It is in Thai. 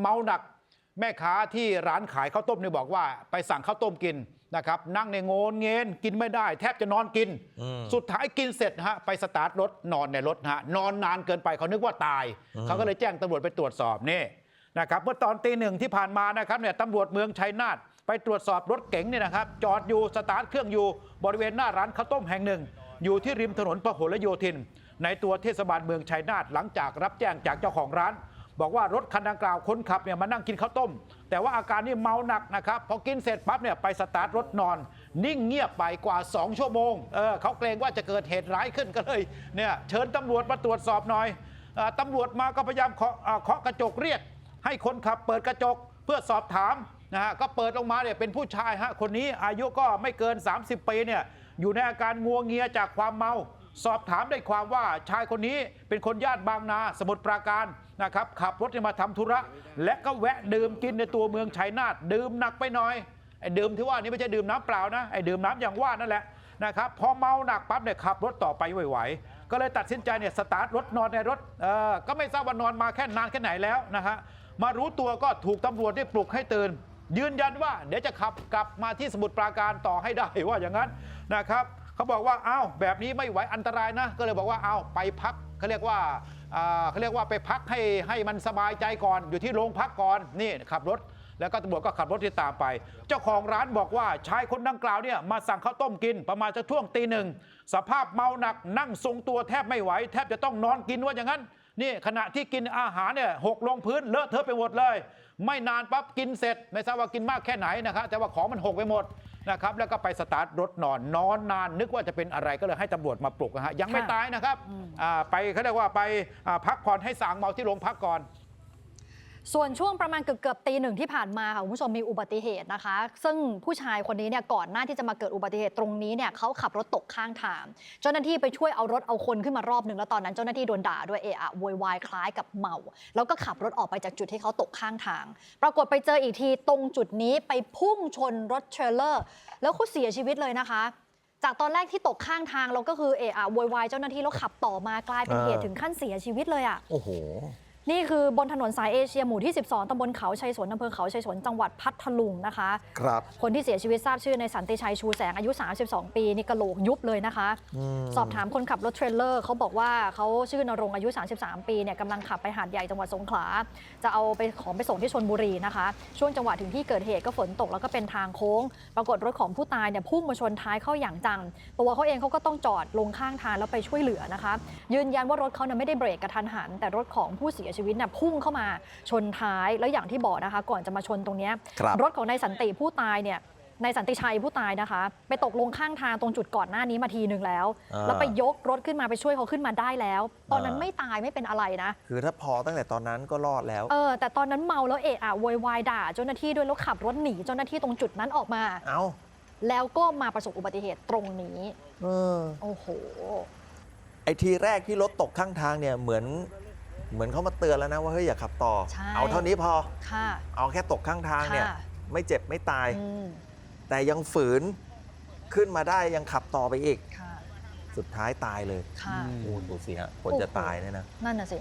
เมาหนัก แม่ค้าที่ร้านขายข้าวต้มเนี่ยบอกว่าไปสั่งข้าวต้มกินนะครับนั่งในโงนเงินกินไม่ได้ แทบจะนอนกินอืมสุดท้ายกินเสร็จนะฮะไปสตาร์ทรถนอนในรถนะฮะนอนนานเกินไปเขานึกว่าตาย เขาก็เลยแจ้งตำรวจไปตรวจสอบนี่นะครับเมื่อตอนตีหนึ่งที่ผ่านมานะครับเนี่ยตำรวจเมืองชัยนาทไปตรวจสอบรถเก๋งเนี่ยนะครับ จอดอยู่สตาร์ทเครื่องอยู่บริเวณหน้าร้านข้าวต้มแห่งหนึ่ง อยู่ที่ริมถนนพหลโยธิน ในตัวเทศบาลเมืองชัยนาทหลังจากรับแจ้งจากเจ้าของร้าน บอกว่ารถคันดังกล่าวคนขับเนี่ยมานั่งกินข้าวต้ม แต่ว่าอาการนี่เมาหนักนะครับพอกินเสร็จปั๊บเนี่ยไปสตาร์ทรถนอน นิ่งเงียบไปกว่า 2 ชั่วโมงเออเขาเกรงว่าจะเกิดเหตุร้ายขึ้นก็เลยเนี่ยเชิญตำรวจมาตรวจสอบหน่อยออตำรวจมาก็พยายามเคาะเคาะกระจกเรียก ให้คนขับเปิดกระจกเพื่อสอบถามนะฮะก็เปิดลงมาเนี่ยเป็นผู้ชายฮะคนนี้อายุก็ไม่เกิน 30ปีเนี่ยอยู่ในอาการงัวเงียจากความเมา สอบถามได้ความว่าชายคนนี้เป็นคนญาติบางนา สมุทรปราการนะครับขับรถมาทำธุระ และก็แวะดื่มกินในตัวเมืองชัยนาทดื่มหนักไปหน่อยไอ้ดื่มที่ว่านี่ไม่ใช่ดื่มน้ำเปล่านะไอ้ดื่มน้ำอย่างว่านั่นแหละนะครับพอเมาหนักปั๊บเนี่ยขับรถต่อไปไหวๆก็เลยตัดสินใจเนี่ยสตาร์ทรถนอนในรถเออก็ไม่ทราบว่านอนมาแค่นานแค่ไหนแล้วนะฮะมารู้ตัวก็ถูกตำรวจได้ปลุกให้ตื่นยืนยันว่าเดี๋ยวจะขับกลับมาที่สมุทรปราการต่อให้ได้ว่าอย่างนั้นนะครับ เขาบอกว่าอ้าวแบบนี้ไม่ไหวอันตรายนะ ก็เลยบอกว่าอ้าวไปพักเขาเรียกว่าเขาเรียกว่าไปพักให้ให้มันสบายใจก่อน อยู่ที่โรงพักก่อนนี่ขับรถแล้วก็ตำรวจก็ขับรถที่ตามไป เจ้าของร้านบอกว่าชายคนดังกล่าวเนี่ยมาสั่งข้าวต้มกินประมาณจะช่วงตีหนึ่งสภาพเมาหนักนั่งทรงตัวแทบไม่ไหว แทบจะต้องนอนกินว่าอย่างนั้น นี่ขณะที่กินอาหารเนี่ยหกลงพื้นเลอะเทอะไปหมดเลย ไม่นานปั๊บกินเสร็จ ไม่ทราบว่ากินมากแค่ไหนนะครับแต่ว่าของมันหกไปหมดนะครับแล้วก็ไปสตาร์ทรถนอนนอนนาน นึกว่าจะเป็นอะไรก็เลยให้ตำรวจมาปลุกนะฮะยังไม่ค่ะตายนะครับอ่าไปเขาเรียกว่าไปอ่าพักผ่อนให้สางเมาที่โรงพักก่อน ส่วนช่วงประมาณเกือบเกือบตีหนึ่งที่ผ่านมาค่ะคุณผู้ชมมีอุบัติเหตุนะคะ ซึ่งผู้ชายคนนี้เนี่ยก่อนหน้าที่จะมาเกิดอุบัติเหตุตรงนี้เนี่ยเขาขับรถตกข้างทาง เจ้าหน้าที่ไปช่วยเอารถเอาคนขึ้นมารอบหนึ่งแล้วตอนนั้นเจ้าหน้าที่โดนด่าด้วยเอะอะโวยวายคล้ายกับเมา แล้วก็ขับรถออกไปจากจุดที่เขาตกข้างทาง ปรากฏไปเจออีกทีตรงจุดนี้ไปพุ่งชนรถเทรลเลอร์ แล้วเขาเสียชีวิตเลยนะคะจากตอนแรกที่ตกข้างทางเราก็คือเอะอะโวยวายเจ้าหน้าที่แล้วขับต่อมากลายเป็นเหตุถึงขั้นเสียชีวิตเลยอะ โอ้โห นี่คือบนถนนสายเอเชียหมู่ที่ 12 ตำบลเขาชัยสนอำเภอเขาชัยสน จังหวัดพัทลุงนะคะ ครับ คนที่เสียชีวิตทราบชื่อในสันติชัยชูแสงอายุ 32 ปี นี่กระโหลกยุบเลยนะคะมสอบถามคนขับรถเทรลเลอร์เขาบอกว่าเขาชื่อนรงค์อายุ 33 ปีเนี่ยกำลังขับไปหาดใหญ่จังหวัดสงขลา จะเอาไปของไปส่งที่ชนบุรีนะคะ ช่วงจังหวะถึงที่เกิดเหตุก็ฝนตกแล้วก็เป็นทางโค้ง ปรากฏรถของผู้ตายเนี่ยพุ่งมาชนท้ายเข้าอย่างจัง ตัวเขาเองเขาก็ต้องจอดลงข้างทางแล้วไปช่วยเหลือนะคะ ยืนยันว่ารถเขาเนี่ยไม่ได้เบรกกระทันหัน แต่รถของผู้เสียชีวิตเนี่ยพุ่งเข้ามาชนท้ายแล้วอย่างที่บอกนะคะ ก่อนจะมาชนตรงเนี้ยครับรถของนายสันติผู้ตายเนี่ยนายสันติชัยผู้ตายนะคะ ไปตกลงข้างทางตรงจุดก่อนหน้านี้มาทีหนึ่งแล้ว อ่า แล้วไปยกรถขึ้นมาไปช่วยเขาขึ้นมาได้แล้ว ตอนนั้นอ่าไม่ตายไม่เป็นอะไรนะ คือถ้าพอตั้งแต่ตอนนั้นก็รอดแล้ว เออแต่ตอนนั้นเมาแล้วเอะอะโวยวายด่าเจ้าหน้าที่ด้วยแล้วขับรถหนีเจ้าหน้าที่ตรงจุดนั้นออกมา เอ้าแล้วก็มาประสบอุบัติเหตุตรงนี้ เออ โอ้โห ไอทีแรกที่รถตกข้างทางเนี่ยเหมือน เหมือนเขามาเตือนแล้วนะว่าเฮ้ยอย่าขับต่อ ใช่ เอาเท่านี้พอ ค่ะ เอาแค่ตกข้างทางเนี่ย ค่ะ ไม่เจ็บไม่ตาย อืมแต่ยังฝืนขึ้นมาได้ยังขับต่อไปอีก ค่ะ สุดท้ายตายเลยค่ะโอ้ดูสิฮะคนจะตายเนี่ยนะ นั่นน่ะสิ